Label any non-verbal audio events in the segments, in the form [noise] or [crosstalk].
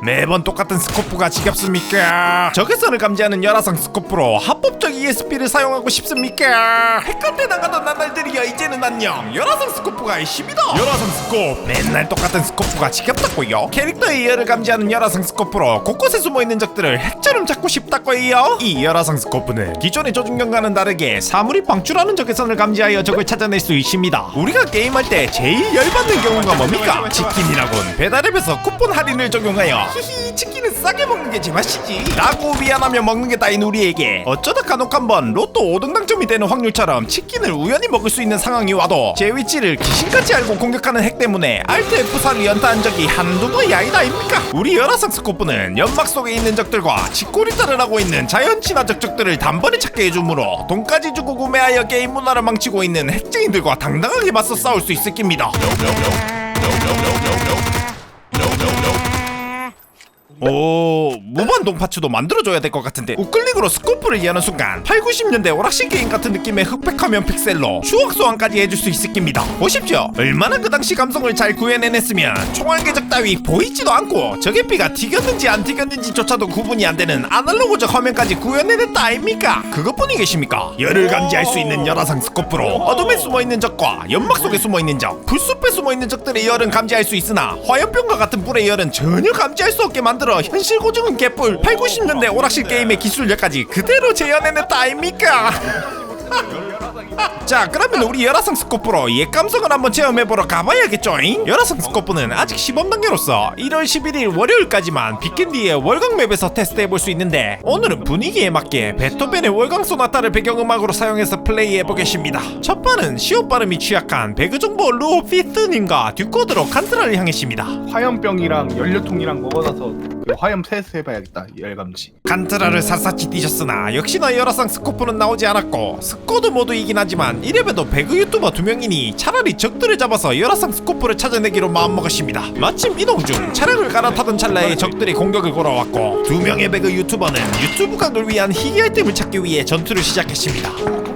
매번 똑같은 스코프가 지겹습니까? 적외선을 감지하는 열화상 스코프로 합법적 ESP를 사용하고 싶습니까? 핵한테 나가던 나날들이야 이제는 안녕 열화상 스코프가 있습니다 열화상 스코프 맨날 똑같은 스코프가 지겹다고요? 캐릭터의 열을 감지하는 열화상 스코프로 곳곳에 숨어있는 적들을 핵처럼 잡고 싶다고요? 이 열화상 스코프는 기존의 조준경과는 다르게 사물이 방출하는 적외선을 감지하여 적을 찾아낼 수 있습니다 우리가 게임할 때 제일 열받는 경우가 뭡니까? 치킨이라곤 배달앱에서 쿠폰 할인을 적용 하여 히히 치킨은 싸게 먹는 게 제맛이지. 라고 미안하며 먹는 게 따인 우리에게 어쩌다 간혹 한번 로또 5등 당첨이 되는 확률처럼 치킨을 우연히 먹을 수 있는 상황이 와도 제 위치를 귀신같이 알고 공격하는 핵 때문에 알트 F4를 연타한 적이 한두 번이 아니다 아닙니까? 우리 열화상 스코프는 연막 속에 있는 적들과 직고리탈을 하고 있는 자연 친화 적 적들을 단번에 찾게 해주므로 돈까지 주고 구매하여 게임 문화를 망치고 있는 핵쟁이들과 당당하게 맞서 싸울 수 있을 깁니다 오 무반동 파츠도 만들어줘야 될 것 같은데 우클릭으로 스코프를 여는 순간 8, 90년대 오락실 게임 같은 느낌의 흑백화면 픽셀로 추억 소환까지 해줄 수 있을 깁니다. 보십시오. 얼마나 그 당시 감성을 잘 구현해냈으면 총알 궤적 따위 보이지도 않고 적의 피가 튀겼는지 안 튀겼는지조차도 구분이 안 되는 아날로그적 화면까지 구현해냈다 아닙니까? 그것뿐이 계십니까? 열을 감지할 수 있는 열화상 스코프로 어둠에 숨어있는 적과 연막 속에 숨어있는 적 불숲에 숨어있는 적들의 열은 감지할 수 있으나 화염병과 같은 불의 열은 전혀 감지할 수 없게 만들어 현실 고증은 개뿔. 8, 90년대 오락실 게임의 기술력까지 그대로 재현해냈다 아닙니까? [laughs] 자 그러면 우리 열화상 스코프로 옛 감성을 한번 체험해보러 가봐야겠죠잉? 열화상 스코프는 아직 시범 단계로서 1월 11일 월요일까지만 비켄디의 월광 맵에서 테스트해볼 수 있는데 오늘은 분위기에 맞게 베토벤의 월광 소나타를 배경음악으로 사용해서 플레이해보겠습니다. 첫 판은 시옷 발음이 취약한 배그정보 루오 피스님과 듀코드로 칸트라를 향했습니다. 화염병이랑 연료통이랑 먹어놔서 그 화염 테스트 해봐야겠다 열감지. 칸트라를 샅샅이 뒤졌으나 역시나 열화상 스코프는 나오지 않았고 스쿼드 모드이긴 하지만 이래봬도 배그 유튜버 두 명이니 차라리 적들을 잡아서 열화상 스코프를 찾아내기로 마음먹었습니다. 마침 이동 중 차량을 갈아타던 찰나에 적들이 공격을 걸어왔고 두 명의 배그 유튜버는 유튜브 각을 위한 희귀 아이템을 찾기 위해 전투를 시작했습니다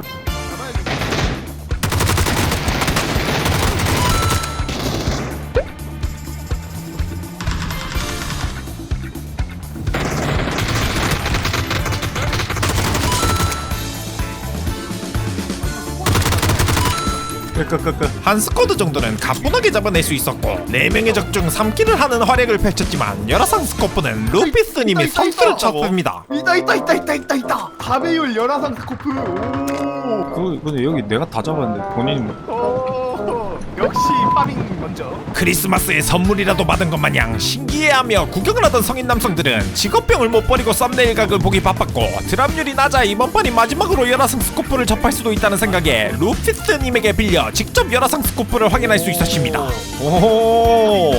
한 스쿼드 정도는 가뿐하게 잡아낼 수 있었고 4명의 적 중 3킬을 하는 활약을 펼쳤지만 열화상 스코프는 루피스님이 있다, 있다, 선수를 있다. 쳤습니다. 있다 있다 있다 있다 있다 있다 가베율 열화상 스코프. 오, 그 근데 여기 내가 다 잡았는데 본인이 뭐 오 역시 파밍 먼저. 크리스마스에 선물이라도 받은 것 마냥 신기해하며 구경을 하던 성인 남성들은 직업병을 못 버리고 썸네일 각을 보기 바빴고 드랍률이 낮아 이번 판이 마지막으로 열화상 스코프를 접할 수도 있다는 생각에 루피스님에게 빌려 직접 열화상 스코프를 확인할 수 있었습니다. 오호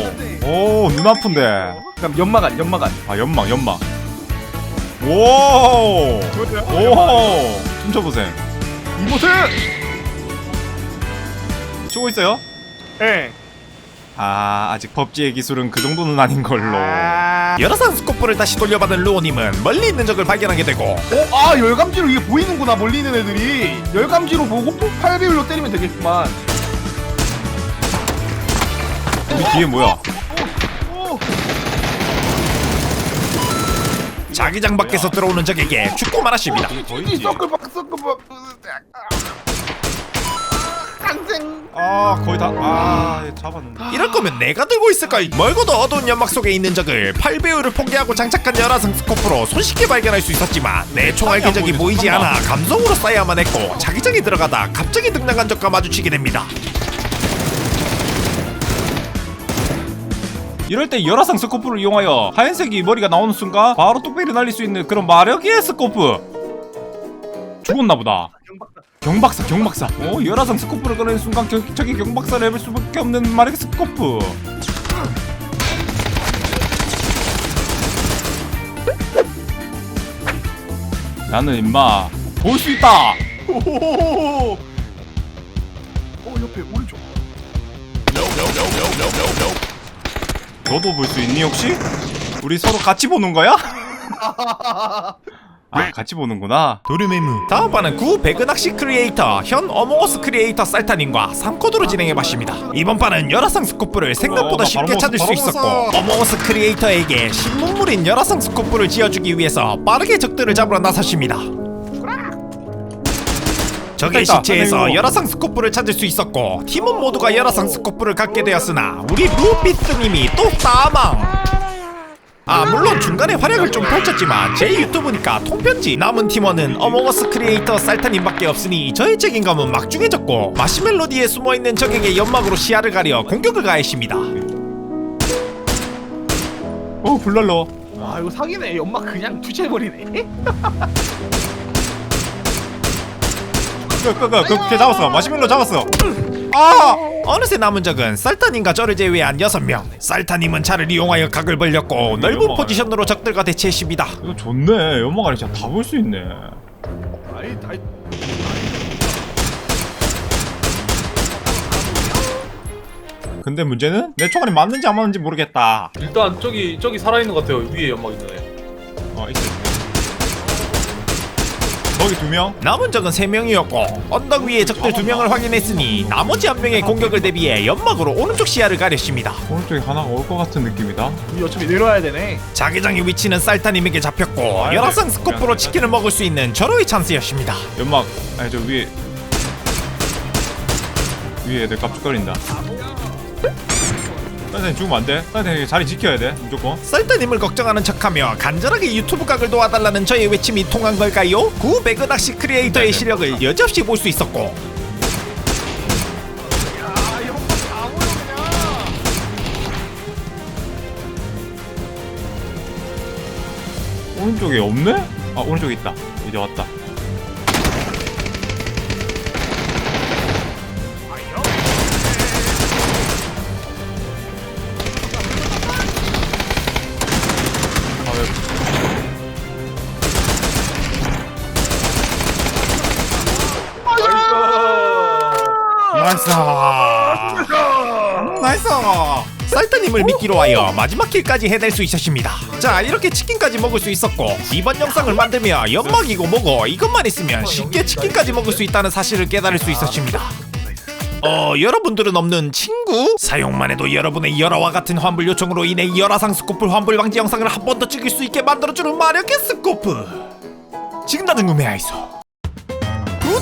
오 눈 아픈데. 그럼 연마간 연마간 아 연막 연막. 오오. 춤춰보세요. 이모트! 추고 있어요? 예 아 아직 법지의 기술은 그 정도는 아닌 걸로 아, 열화상 스코프를 다시 돌려받은 루오님은 멀리 있는 적을 발견하게 되고 어, 아 열감지로 이게 보이는구나 멀리 있는 애들이 열감지로 보고 8배율로 때리면 되겠구만 우리 뒤에 뭐야 오, 자기장 밖에서 들어오는 적에게 죽고 말았습니다 이 서클 박 서클 박 깡생 아 거의 다아 잡았는데. [gasps] 이럴 거면 내가 들고 있을걸 멀고도 어두운 연막 속에 있는 적을 8배율을 포기하고 장착한 열화상 스코프로 손쉽게 발견할 수 있었지만 내 총알 궤적이 보이지 않아 감성으로 쌓여야만 했고 자기장에 들어가다 갑자기 등장한 적과 마주치게 됩니다. 이럴 때 열화상 스코프를 이용하여 하얀색이 머리가 나오는 순간 바로 뚝배기를 날릴 수 있는 그런 마력의 스코프. 죽었나 보다 경박사 경박사 어 열화상 스코프를 꺼내는 순간 겨, 저기 경박사를 해볼 수밖에 없는 마력의 스코프 나는 임마 볼 수 있다 오호호호호 [laughs] 어 옆에 오른쪽 너도 볼 수 있니 혹시? 우리 서로 같이 보는 거야? [laughs] 아 같이 보는구나. 도르메무. 다음 판은 구 배그 낚시 크리에이터 현 어몽어스 크리에이터 쌀타님과 3코드로 진행해봤습니다. 이번 판은 열화상 스코프를 생각보다 어, 나 쉽게 바로 찾을 수 먹었어, 있었고 바로 먹었어. 어몽어스 크리에이터에게 신문물인 열화상 스코프를 지어주기 위해서 빠르게 적들을 잡으러 나섰습니다. 적의 됐다, 시체에서. 열화상 스코프를 찾을 수 있었고 팀원 모두가 열화상 스코프를 갖게 되었으나 우리 루피스님이 또 사망 아 물론 중간에 활약을 좀 펼쳤지만 제 유튜브니까 통편지 남은 팀원은 어몽어스 크리에이터 쌀타님밖에 없으니 저의 책임감은 막중해졌고 마시멜로 뒤에 숨어있는 적에게 연막으로 시야를 가려 공격을 가했습니다. 어 불날러. 아 이거 사기네 연막 그냥 투체해버리네. 그그그 그, 걔 잡았어. 마시멜로 잡았어. 아 어느새 남은 적은 쌀타님과 저를 제외한 6명. 쌀타님은 차를 이용하여 각을 벌렸고 넓은. 포지션으로 적들과 대치했습니다. 이거 좋네. 연막 안에 진짜 다 볼 수 있네. 아이 아이 근데 문제는 내 총알이 맞는지 안 맞는지 모르겠다. 일단 저기 저기 살아있는 것 같아요. 위에 연막 있는 애 어 있어 거기 두명? 남은 적은 3명이었고 언덕 위에 적들 2명을 확인했으니 나머지 한 명의 공격을 대비해 연막으로 오른쪽 시야를 가렸습니다. 오른쪽에 하나가 올 것 같은 느낌이다. 우리 어차피 내려와야 되네. 자기장의 위치는 쌀타님에게 잡혔고 열화상 네. 스코프로. 치킨을 먹을 수 있는 절호의 찬스였습니다. 연막 아니 저 위에 위에 애들 깝죽거린다 선생님 죽으면 안돼 선생님 자리 지켜야 돼 무조건 쌀타님을 걱정하는 척하며 간절하게 유튜브 각을 도와달라는 저의 외침이 통한 걸까요? 구 배그 낚시 크리에이터의 네네. 시력을 여지없이 볼 수 있었고 오른쪽에 없네? 아 오른쪽에 있다 이제 왔다 나이스. 나이스. 쌀타님을 믿기로 하여 마지막 킬까지 해낼 수 있었습니다. 자 이렇게 치킨까지 먹을 수 있었고 이번 영상을 만들며 연막이고 뭐고 이것만 있으면 쉽게 치킨까지 먹을 수 있다는 사실을 깨달을 수 있었습니다. 어 여러분들은 없는 친구? 사용만 해도 여러분의 열화와 같은 환불 요청으로 인해 열화상 스코프 환불 방지 영상을 한 번 더 찍을 수 있게 만들어주는 마력의 스코프. 지금 당장 구매하이소